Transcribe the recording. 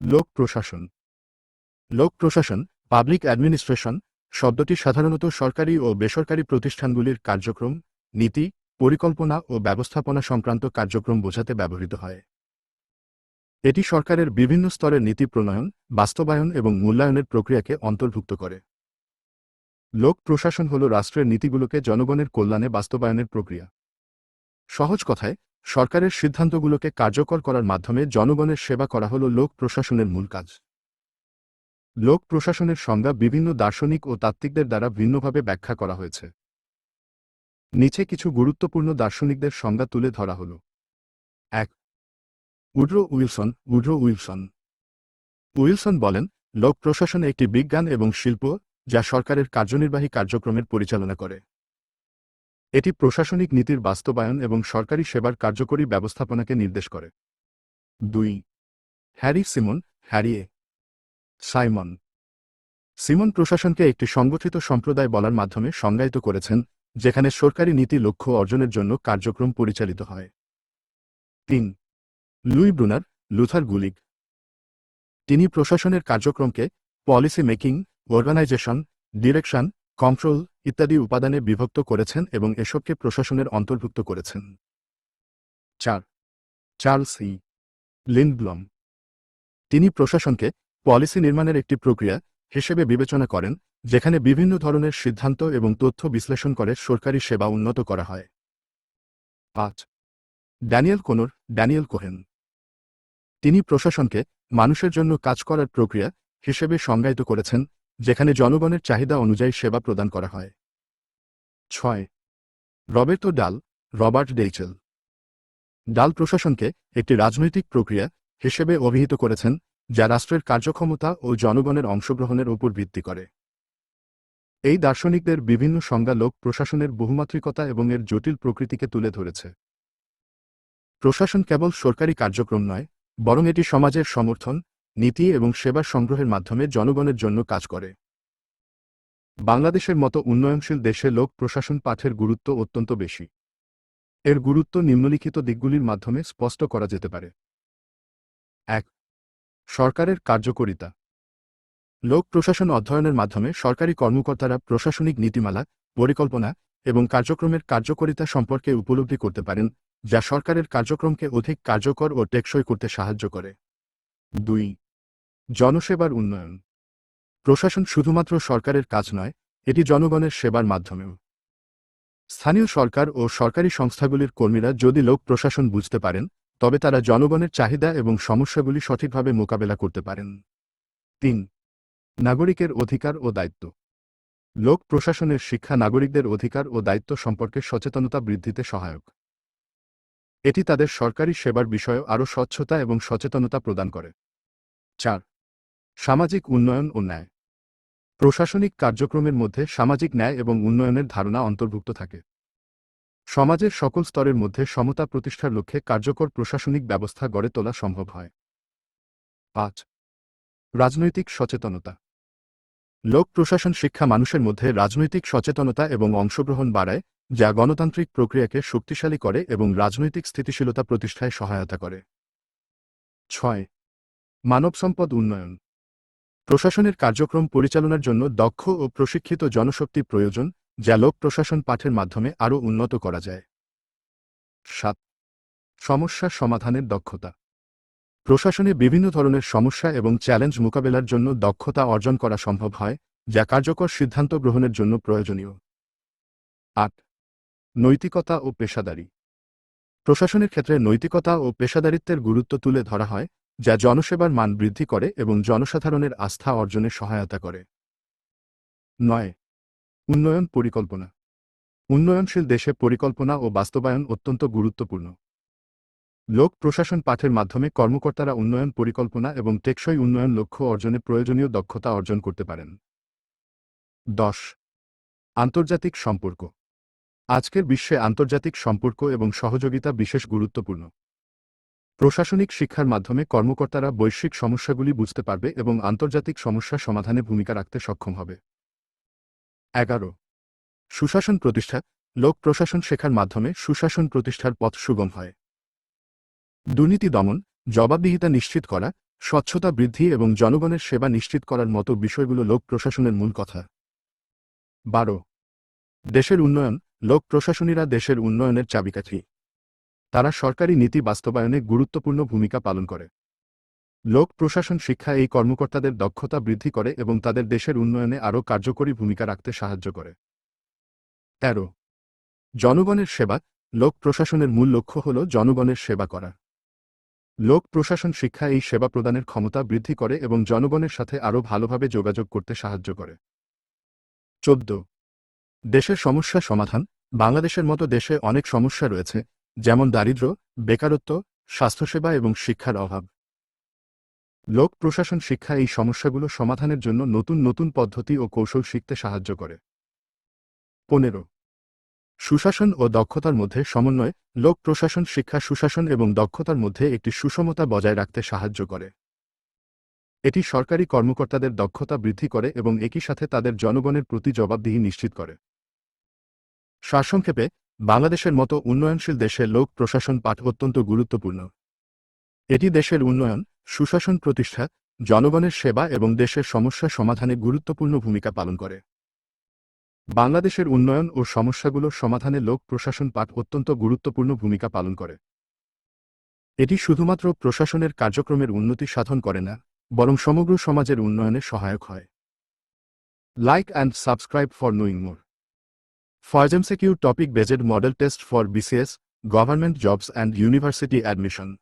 লোক প্রশাসন। লোক প্রশাসন, পাবলিক অ্যাডমিনিস্ট্রেশন শব্দটি সাধারণত সরকারি ও বেসরকারি প্রতিষ্ঠানগুলির কার্যক্রম, নীতি, পরিকল্পনা ও ব্যবস্থাপনা সংক্রান্ত কার্যক্রম বোঝাতে ব্যবহৃত হয়। এটি সরকারের বিভিন্ন স্তরের নীতি প্রণয়ন, বাস্তবায়ন এবং মূল্যায়নের প্রক্রিয়াকে অন্তর্ভুক্ত করে। লোক প্রশাসন হল রাষ্ট্রের নীতিগুলোকে জনগণের কল্যাণে বাস্তবায়নের প্রক্রিয়া। সহজ কথায় সরকারের সিদ্ধান্তগুলোকে কার্যকর করার মাধ্যমে জনগণের সেবা করা হল লোক প্রশাসনের মূল কাজ। লোক প্রশাসনের সংজ্ঞা বিভিন্ন দার্শনিক ও তাত্ত্বিকদের দ্বারা ভিন্নভাবে ব্যাখ্যা করা হয়েছে। নিচে কিছু গুরুত্বপূর্ণ দার্শনিকদের সংজ্ঞা তুলে ধরা হল। এক, Woodrow Wilson Woodrow Wilson. Wilson বলেন, লোক প্রশাসন একটি বিজ্ঞান এবং শিল্প যা সরকারের কার্যনির্বাহী কার্যক্রমের পরিচালনা করে। এটি প্রশাসনিক নীতির বাস্তবায়ন এবং সরকারি সেবার কার্যকরী ব্যবস্থাপনাকে নির্দেশ করে। দুই, Harry Simon Harry Simon. Simon প্রশাসনকে একটি সংগঠিত সম্প্রদায় বলার মাধ্যমে সংজ্ঞায়িত করেছেন, যেখানে সরকারি নীতি লক্ষ্য অর্জনের জন্য কার্যক্রম পরিচালিত হয়। তিন, লুই ব্রুনার, লুথার গুলিগ। তিনি প্রশাসনের কার্যক্রমকে policy making, organisation, direction control ইত্যাদি উপাদানে বিভক্ত করেছেন এবং এসবকে প্রশাসনের অন্তর্ভুক্ত করেছেন। চার। Charles E. লিন্ডব্লম। তিনি প্রশাসনকে পলিসি নির্মাণের একটি প্রক্রিয়া হিসেবে বিবেচনা করেন, যেখানে বিভিন্ন ধরনের সিদ্ধান্ত এবং তথ্য বিশ্লেষণ করে সরকারি সেবা উন্নত করা হয়। পাঁচ। Daniel Connor, Daniel Cohen. তিনি প্রশাসনকে মানুষের জন্য কাজ করার প্রক্রিয়া হিসেবে সংজ্ঞায়িত করেছেন যেখানে জনগণের চাহিদা অনুযায়ী সেবা প্রদান করা হয়। ছয়। রবের্তো ডাল, রবার্ট ডেইচেল। ডাল প্রশাসনকে একটি রাজনৈতিক প্রক্রিয়া হিসেবে অভিহিত করেছেন, যা রাষ্ট্রের কার্যক্ষমতা ও জনগণের অংশগ্রহণের উপর ভিত্তি করে। এই দার্শনিকদের বিভিন্ন সংজ্ঞা লোক প্রশাসনের বহুমাত্রিকতা এবং এর জটিল প্রকৃতিকে তুলে ধরেছে। প্রশাসন কেবল সরকারি কার্যক্রম নয়, বরং এটি সমাজের সমর্থন নীতি এবং সেবা সংগ্রহের মাধ্যমে জনগণের জন্য কাজ করে। বাংলাদেশের মতো উন্নয়নশীল দেশে লোক প্রশাসন পাঠের গুরুত্ব অত্যন্ত বেশি। এর গুরুত্ব নিম্নলিখিত দিকগুলির মাধ্যমে স্পষ্ট করা যেতে পারে। এক, সরকারের কার্যকরিতা। লোক প্রশাসন অধ্যয়নের মাধ্যমে সরকারি কর্মকর্তারা প্রশাসনিক নীতিমালা, পরিকল্পনা এবং কার্যক্রমের কার্যকরিতা সম্পর্কে উপলব্ধি করতে পারেন, যা সরকারের কার্যক্রমকে অধিক কার্যকর ও টেকসই করতে সাহায্য করে। দুই জনসেবার উন্নয়ন। প্রশাসন শুধুমাত্র সরকারের কাজ নয়, এটি জনগণের সেবার মাধ্যমেও। স্থানীয় সরকার ও সরকারি সংস্থাগুলির কর্মীরা যদি লোক প্রশাসন বুঝতে পারেন, তবে তারা জনগণের চাহিদা এবং সমস্যাগুলি সঠিকভাবে মোকাবেলা করতে পারেন। তিন, নাগরিকের অধিকার ও দায়িত্ব। লোক প্রশাসনের শিক্ষা নাগরিকদের অধিকার ও দায়িত্ব সম্পর্কে সচেতনতা বৃদ্ধিতে সহায়ক। এটি তাদের সরকারি সেবার বিষয়ে আরও স্বচ্ছতা এবং সচেতনতা প্রদান করে। চার সামাজিক উন্নয়ন ও ন্যায়। প্রশাসনিক কার্যক্রমের মধ্যে সামাজিক ন্যায় এবং উন্নয়নের ধারণা অন্তর্ভুক্ত থাকে। সমাজের সকল স্তরের মধ্যে সমতা প্রতিষ্ঠার লক্ষ্যে কার্যকর প্রশাসনিক ব্যবস্থা গড়ে তোলা সম্ভব হয়। পাঁচ, রাজনৈতিক সচেতনতা। লোক, প্রশাসন, শিক্ষা মানুষের মধ্যে রাজনৈতিক সচেতনতা এবং অংশগ্রহণ বাড়ায়, যা গণতান্ত্রিক প্রক্রিয়াকে শক্তিশালী করে এবং রাজনৈতিক স্থিতিশীলতা প্রতিষ্ঠায় সহায়তা করে। ছয় মানব সম্পদ উন্নয়ন। প্রশাসনের কার্যক্রম পরিচালনার জন্য দক্ষ ও প্রশিক্ষিত জনশক্তি প্রয়োজন, যা লোক প্রশাসন পাঠের মাধ্যমে আরও উন্নত করা যায়। সাত, সমস্যা সমাধানের দক্ষতা। প্রশাসনে বিভিন্ন ধরনের সমস্যা এবং চ্যালেঞ্জ মোকাবেলার জন্য দক্ষতা অর্জন করা সম্ভব হয়, যা কার্যকর সিদ্ধান্ত গ্রহণের জন্য প্রয়োজনীয়। আট, নৈতিকতা ও পেশাদারি। প্রশাসনের ক্ষেত্রে নৈতিকতা ও পেশাদারিত্বের গুরুত্ব তুলে ধরা হয় যা জনসেবার মান বৃদ্ধি করে এবং জনসাধারণের আস্থা অর্জনে সহায়তা করে। নয়, উন্নয়ন পরিকল্পনা। উন্নয়নশীল দেশে পরিকল্পনা ও বাস্তবায়ন অত্যন্ত গুরুত্বপূর্ণ। লোক প্রশাসন পাঠের মাধ্যমে কর্মকর্তারা উন্নয়ন পরিকল্পনা এবং টেকসই উন্নয়ন লক্ষ্য অর্জনে প্রয়োজনীয় দক্ষতা অর্জন করতে পারেন। দশ, আন্তর্জাতিক সম্পর্ক। আজকের বিশ্বে আন্তর্জাতিক সম্পর্ক এবং সহযোগিতা বিশেষ গুরুত্বপূর্ণ। প্রশাসনিক শিক্ষার মাধ্যমে কর্মকর্তারা বৈশ্বিক সমস্যাগুলি বুঝতে পারবে এবং আন্তর্জাতিক সমস্যা সমাধানে ভূমিকা রাখতে সক্ষম হবে। এগারো। সুশাসন প্রতিষ্ঠা। লোক প্রশাসন শেখার মাধ্যমে সুশাসন প্রতিষ্ঠার পথ সুগম হয়। দুর্নীতি দমন, জবাবদিহিতা নিশ্চিত করা, স্বচ্ছতা বৃদ্ধি এবং জনগণের সেবা নিশ্চিত করার মতো বিষয়গুলো লোক প্রশাসনের মূল কথা। বারো। দেশের উন্নয়ন। লোক প্রশাসনীরা দেশের উন্নয়নের চাবিকাঠি। তারা সরকারি নীতি বাস্তবায়নে গুরুত্বপূর্ণ ভূমিকা পালন করে। লোক, প্রশাসন, শিক্ষা এই কর্মকর্তাদের দক্ষতা বৃদ্ধি করে এবং তাদের দেশের উন্নয়নে আরও কার্যকরী ভূমিকা রাখতে সাহায্য করে। তেরো, জনগণের সেবা। লোক, প্রশাসনের মূল লক্ষ্য হল জনগণের সেবা করা। লোক, প্রশাসন, শিক্ষা এই সেবা প্রদানের ক্ষমতা বৃদ্ধি করে এবং জনগণের সাথে আরও ভালোভাবে যোগাযোগ করতে সাহায্য করে। চোদ্দ, দেশের সমস্যা সমাধান। বাংলাদেশের মতো দেশে অনেক সমস্যা রয়েছে যেমন দারিদ্র, বেকারত্ব, স্বাস্থ্যসেবা এবং শিক্ষার অভাব। লোক প্রশাসন শিক্ষা এই সমস্যাগুলো সমাধানের জন্য নতুন নতুন পদ্ধতি ও কৌশল শিখতে সাহায্য করে। পনেরো, সুশাসন ও দক্ষতার মধ্যে সমন্বয়। লোক প্রশাসন শিক্ষা সুশাসন এবং দক্ষতার মধ্যে একটি সুষমতা বজায় রাখতে সাহায্য করে। এটি সরকারি কর্মকর্তাদের দক্ষতা বৃদ্ধি করে এবং একই সাথে তাদের জনগণের প্রতি জবাবদিহি নিশ্চিত করে। সারসংক্ষেপে বাংলাদেশের মতো উন্নয়নশীল দেশে লোক প্রশাসন পাঠ অত্যন্ত গুরুত্বপূর্ণ। এটি দেশের উন্নয়ন, সুশাসন প্রতিষ্ঠা, জনগণের সেবা এবং দেশের সমস্যা সমাধানে গুরুত্বপূর্ণ ভূমিকা পালন করে। বাংলাদেশের উন্নয়ন ও সমস্যাগুলোর সমাধানে লোক প্রশাসন পাঠ অত্যন্ত গুরুত্বপূর্ণ ভূমিকা পালন করে। এটি শুধুমাত্র প্রশাসনের কার্যক্রমের উন্নতি সাধন করে না, বরং সমগ্র সমাজের উন্নয়নে সহায়ক হয়। Like and subscribe for knowing more ForgemSecure topic based model test for BCS, government jobs and university admission.